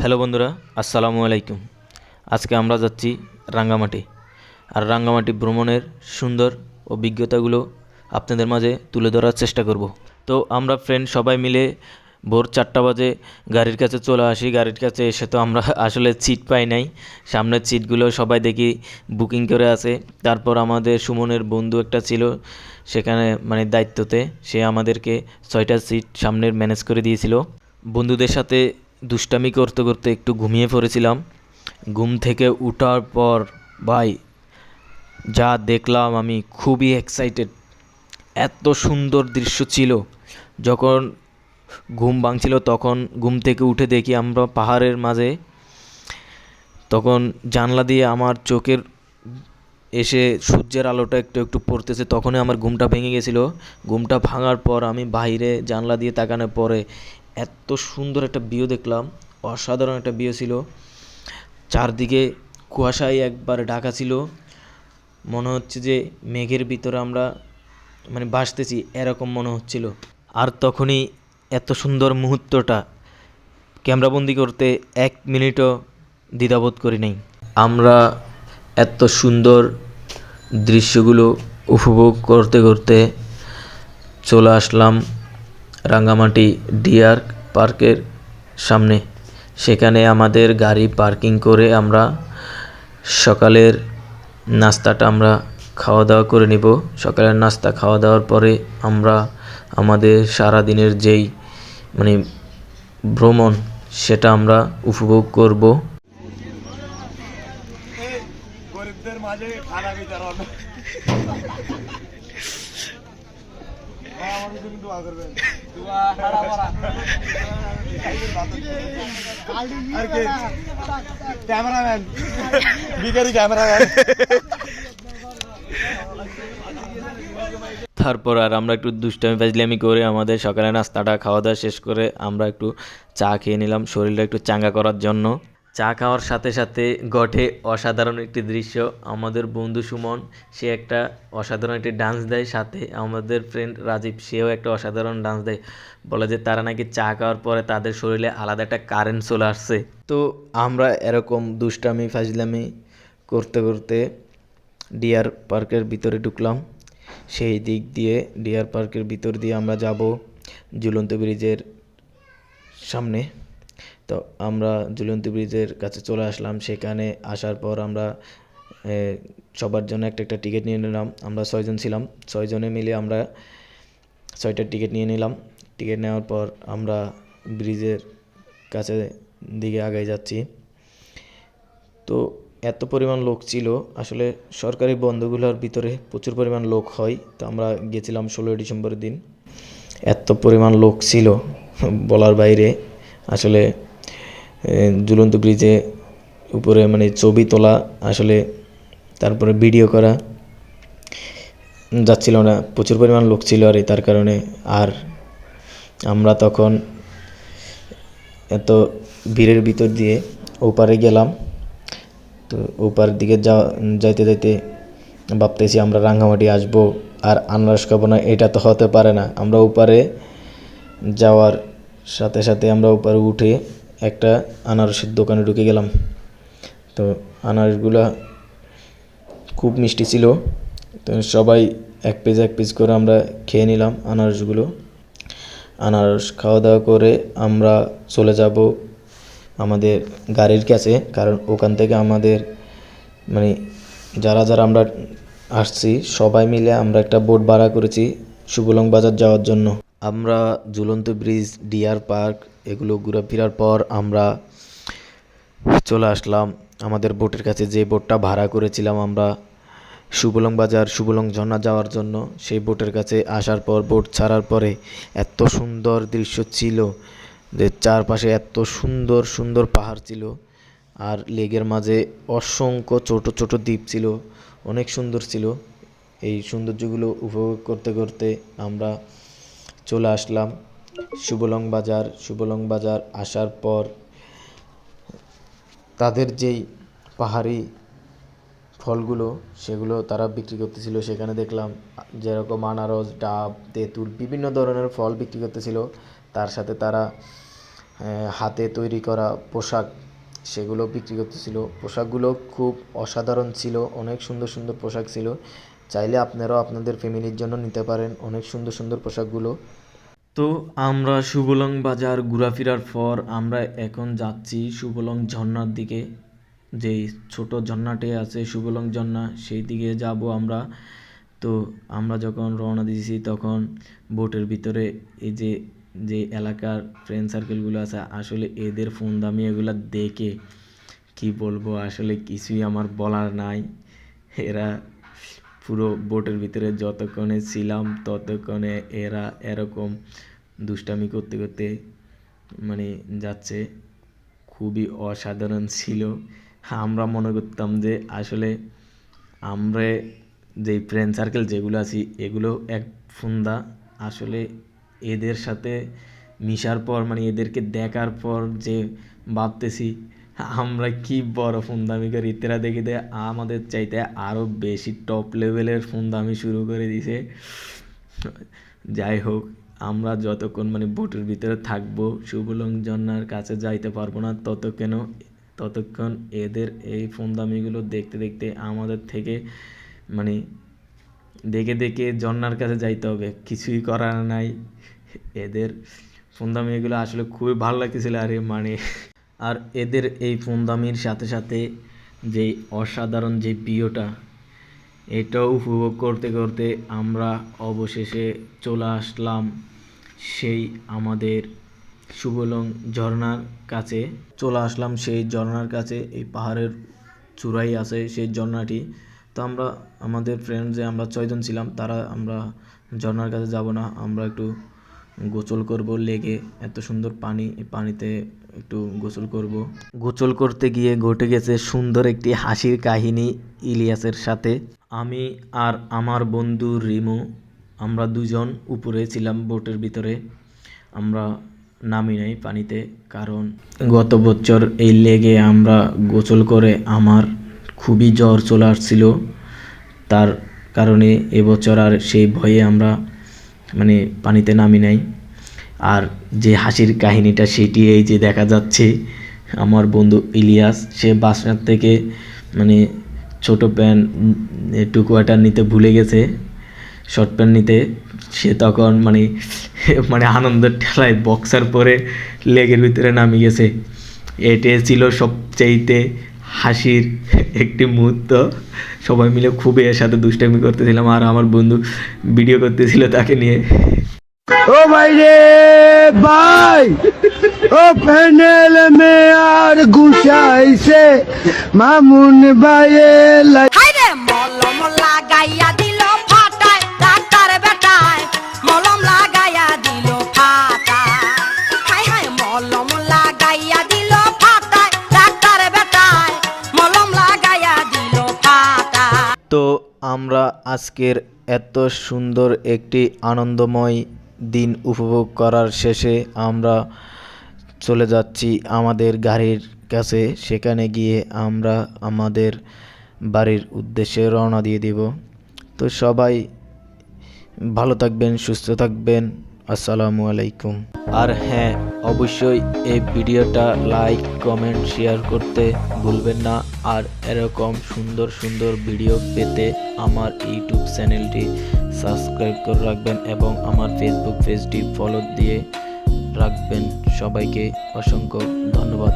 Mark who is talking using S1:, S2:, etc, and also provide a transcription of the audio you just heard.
S1: Hello বন্ধুরা, আসসালামু আলাইকুম। আজকে আমরা যাচ্ছি রাঙ্গামাটি। আর রাঙ্গামাটি ভ্রমণের সুন্দর অভিজ্ঞতাগুলো আপনাদের মাঝে তুলে ধরার চেষ্টা করব। তো আমরা ফ্রেন্ড সবাই মিলে ভোর চারটা বাজে গাড়ির কাছে চলে আসি। গাড়ির কাছে এসে তো আমরা আসলে সিট পাই নাই। সামনের সিটগুলো সবাই দেখি বুকিং করে আছে। তারপর আমাদের সুমনের বন্ধু একটা ছিল, সেখানে মানে দায়িত্বতে। সে আমাদেরকে ছয়টা সিট সামনের ম্যানেজ করে দিয়েছিল। বন্ধুদের সাথে দুষ্টামি করতে করতে একটু ঘুমিয়ে পড়েছিলাম। ঘুম থেকে উঠার পর, ভাই, যা দেখলাম আমি খুবই এক্সাইটেড এত সুন্দর দৃশ্য ছিল। যখন ঘুম ভাঙছিল, তখন ঘুম থেকে উঠে দেখি আমরা পাহাড়ের মাঝে। তখন জানলা দিয়ে আমার চোখের এসে সূর্যের আলোটা একটু একটু পড়তেছে, তখনই আমার ঘুমটা ভেঙে গেছিল। ঘুমটা ভাঙার পর আমি বাইরে জানলা দিয়ে তাকানোর পরে এত সুন্দর একটা ভিউ দেখলাম, অসাধারণ একটা ভিউ ছিল। চারদিকে কুয়াশায় একবার ঢাকা ছিল। মনে হচ্ছে যে মেঘের ভিতরে আমরা মানে ভাসতেছি, এরকম মনে হচ্ছিল। আর তখনই এত সুন্দর মুহূর্তটা, ক্যামেরাবন্দি করতে এক মিনিটও দ্বিধাবোধ করি নাই। আমরা এত সুন্দর দৃশ্যগুলো উপভোগ করতে করতে চলে আসলাম রাঙ্গামাটি ডিয়ার পার্কের সামনে। সেখানে আমাদের গাড়ি পার্কিং করে আমরা সকালের নাস্তাটা আমরা খাওয়া দাওয়া করে নিব। সকালের নাস্তা খাওয়া দাওয়ার পরে আমরা আমাদের সারা দিনের যেই মানে ভ্রমণ, সেটা আমরা উপভোগ করব।
S2: মাঝে ভাই, আমার জন্য দোয়া করবেন আর কে ক্যামেরাম্যান। বিকারি ক্যামেরাম্যান।
S1: তারপর আর আমরা একটু দুষ্টামি ফাজলামি করে আমাদের সকালে নাস্তাটা, খাওয়া দাওয়া শেষ করে আমরা একটু চা খেয়ে নিলাম। শরীরটা একটু চাঙ্গা করার জন্য। চা খাওয়ার সাথে সাথে ঘটে অসাধারণ একটি দৃশ্য। আমাদের বন্ধু সুমন, সে একটা অসাধারণ একটি ডান্স দেয়। সাথে আমাদের ফ্রেন্ড রাজীব, সেও একটা অসাধারণ ডান্স দেয়। বলে যে তারা নাকি চা খাওয়ার পরে তাদের শরীরে আলাদা একটা কারেন্ট চলে আসছে। তো আমরা এরকম দুষ্টামি, ফাজলামি করতে করতে ডিয়ার পার্কের ভিতরে ঢুকলাম। সেই দিক দিয়ে ডিয়ার পার্কের ভিতর দিয়ে আমরা যাব ঝুলন্ত ব্রিজের সামনে। তো আমরা ঝুলন্ত ব্রিজের কাছে চলে আসলাম। সেখানে আসার পর আমরা সবার জন্য একটা একটা টিকিট নিয়ে নিলাম। আমরা ছয়জন ছিলাম। ছয়জনে মিলে আমরা ছয়টা টিকিট নিয়ে নিলাম। টিকিট নেওয়ার পর আমরা ব্রিজের কাছে দিকে আগাই যাচ্ছি। তো এত পরিমাণ লোক ছিল। আসলে সরকারি বন্ধগুলোর ভিতরে প্রচুর পরিমাণ লোক হয়। তো আমরা গেছিলাম ষোলোই ডিসেম্বরের দিন। এত পরিমাণ লোক ছিল বলার বাইরে। আসলে ঝুলন্ত ব্রিজে উপরে মানে ছবি তোলা, আসলে তারপরে ভিডিও করা, যাচ্ছিল না। প্রচুর পরিমাণ লোক ছিল আর তার কারণে। আর আমরা তখন এত ভিড়ের ভিতর দিয়ে ওপারে গেলাম। তো ওপার দিকে যাওয়া যাইতে যাইতে ভাবতেছি আমরা রাঙ্গামাটি আসব আর আনারস খাব না, এটা তো হতে পারে না। আমরা ওপারে যাওয়ার সাথে সাথে আমরা ওপারে উঠে একটা আনারসের দোকানে ঢুকে গেলাম। তো আনারসগুলা খুব মিষ্টি ছিল। তো সবাই এক পিস এক পিস করে আমরা খেয়ে নিলাম আনারসগুলো। আনারস খাওয়া দাওয়া করে আমরা চলে যাব আমাদের গাড়ির কাছে, কারণ ওখান থেকে আমাদের মানে যারা যারা আমরা আসছি, সবাই মিলে আমরা একটা বোট ভাড়া করেছি সুবলং বাজার যাওয়ার জন্য। আমরা ঝুলন্ত ব্রিজ, ডিয়ার পার্ক এগুলো ঘোরাফেরার পর আমরা চলে আসলাম আমাদের বোটের কাছে। যে বোটটা ভাড়া করেছিলাম আমরা সুবলং বাজার সুবলং ঝর্ণা যাওয়ার জন্য, সেই বোটের কাছে আসার পর, বোট ছাড়ার পরে এত সুন্দর দৃশ্য ছিল যে চারপাশে এত সুন্দর সুন্দর পাহাড় ছিল আর লেগের মাঝে অসংখ্য ছোট ছোট দ্বীপ ছিল, অনেক সুন্দর ছিল। এই সৌন্দর্যগুলো উপভোগ করতে করতে আমরা চলে আসলাম সুবলং বাজার। সুবলং বাজার আসার পর তাদের যেই পাহাড়ি ফলগুলো, সেগুলো তারা বিক্রি করতেছিল। সেখানে দেখলাম যেরকম আনারস, ডাব, তেঁতুল বিভিন্ন ধরনের ফল বিক্রি করতেছিল। তার সাথে তারা হাতে তৈরি করা পোশাক, সেগুলো বিক্রি করতেছিল। পোশাকগুলো খুব অসাধারণ ছিল। অনেক সুন্দর সুন্দর পোশাক ছিল। চাইলে আপনারাও আপনাদের ফ্যামিলির জন্য নিতে পারেন অনেক সুন্দর সুন্দর পোশাকগুলো। তো আমরা সুবলং বাজার ঘোরাফেরার পর আমরা এখন যাচ্ছি সুবলং ঝর্ণার দিকে। যেই ছোট ঝর্ণাটি আছে সুবলং ঝর্ণা, সেই দিকে যাব আমরা। তো আমরা যখন রওনা দিয়েছি তখন বোটের ভিতরে এই যে যে এলাকার ফ্রেন্ড সার্কেলগুলো আছে, আসলে এদের ফোন দামি এগুলো দেখে কি বলব, আসলে কিছুই আমার বলার নাই। এরা পুরো বোটের ভিতরে যতক্ষণে ছিলাম, ততক্ষণে এরা এরকম দুষ্টামি করতে করতে মানে যাচ্ছে। খুবই অসাধারণ ছিল। আমরা মনে করতাম যে আসলে আমরা যেই ফ্রেন্ড সার্কেল যেগুলো আছি, এগুলো এক ফুন্দা। আসলে এদের সাথে মিশার পর মানে এদেরকে দেখার পর যে ভাবতেছি আমরা কি বড় ফুন্দামি করি তেরা দেখি দে, আমাদের চাইতে আরও বেশি টপ লেভেলের ফুন্দামি শুরু করে দিছে। যাই হোক আমরা যতক্ষণ মানে বোটের ভিতরে থাকব, শুভলং ঝর্ণার কাছে যাইতে পারব না, ততক্ষণ ততক্ষণ এদের এই ফোনদামিগুলো দেখতে দেখতে আমাদের থেকে মানে দেখে দেখে জন্নার কাছে যাইতে হবে। কিছুই করার নাই। এদের ফোনদামি এগুলো আসলে খুবই ভালো লাগতেছিল, আরে মানে আর এদের এই ফোনদামির সাথে সাথে যে অসাধারণ যে ভিউটা এটাও উপভোগ করতে করতে আমরা অবশেষে চলে আসলাম সেই আমাদের সুবলং ঝর্ণার কাছে। চলে আসলাম সেই ঝর্ণার কাছে, এই পাহাড়ের চূড়াই আছে সেই ঝর্ণাটি। তো আমরা, আমাদের ফ্রেন্ড যে আমরা ছয়জন ছিলাম, তারা আমরা ঝর্নার কাছে যাব না, আমরা একটু গোসল করব লেগে, এত সুন্দর পানি পানিতে একটু গোসল করব। গোসল করতে গিয়ে ঘটে গেছে সুন্দর একটি হাসির কাহিনী ইলিয়াসের সাথে। আমি আর আমার বন্ধু রিমু, আমরা দুজন উপরে ছিলাম বোটের ভিতরে। আমরা নামি নাই পানিতে, কারণ গত বছর এই লেগে আমরা গোসল করে আমার খুবই জ্বর চলে আসছিল। তার কারণে এবছর আর সেই ভয়ে আমরা মানে পানিতে নামি নাই। আর যে হাসির কাহিনীটা সেটি এই যে দেখা যাচ্ছে, আমার বন্ধু ইলিয়াস, সে বাসনার থেকে মানে ছোট প্যান্ট টুকুয়াটার নিতে ভুলে গেছে, শর্ট প্যান্ট নিতে। সে তখন মানে মানে আনন্দের ঠেলায় বক্সার পরে লেগের ভিতরে নামি গেছে। এটাই ছিল সবচাইতে হাসির একটি মুহূর্ত। সবাই মিলে খুবই এর সাথে দুষ্টামি করতেছিলাম আর আমার বন্ধু ভিডিও করতেছিল তাকে নিয়ে।
S2: ও ভাই রে ভাই ও প্যানেল মে আর গুছাইছে মামুন ভাইয়ে
S3: লাগাইয়া
S1: তো আমরা আজকের এত সুন্দর একটি আনন্দময় দিন উপভোগ করার শেষে আমরা চলে যাচ্ছি আমাদের গাড়ির কাছে। সেখানে গিয়ে আমরা আমাদের বাড়ির উদ্দেশ্যে রওনা দিয়ে দিব। তো সবাই ভালো থাকবেন, সুস্থ থাকবেন। আসসালামু আলাইকুম। আর হ্যাঁ অবশ্যই এই ভিডিওটা লাইক, কমেন্ট, শেয়ার করতে ভুলবেন না। আর এরকম সুন্দর সুন্দর ভিডিও পেতে আমার ইউটিউব চ্যানেলটি সাবস্ক্রাইব করে রাখবেন এবং আমার ফেসবুক পেজটি ফলো দিয়ে রাখবেন। সবাইকে অসংখ্য ধন্যবাদ।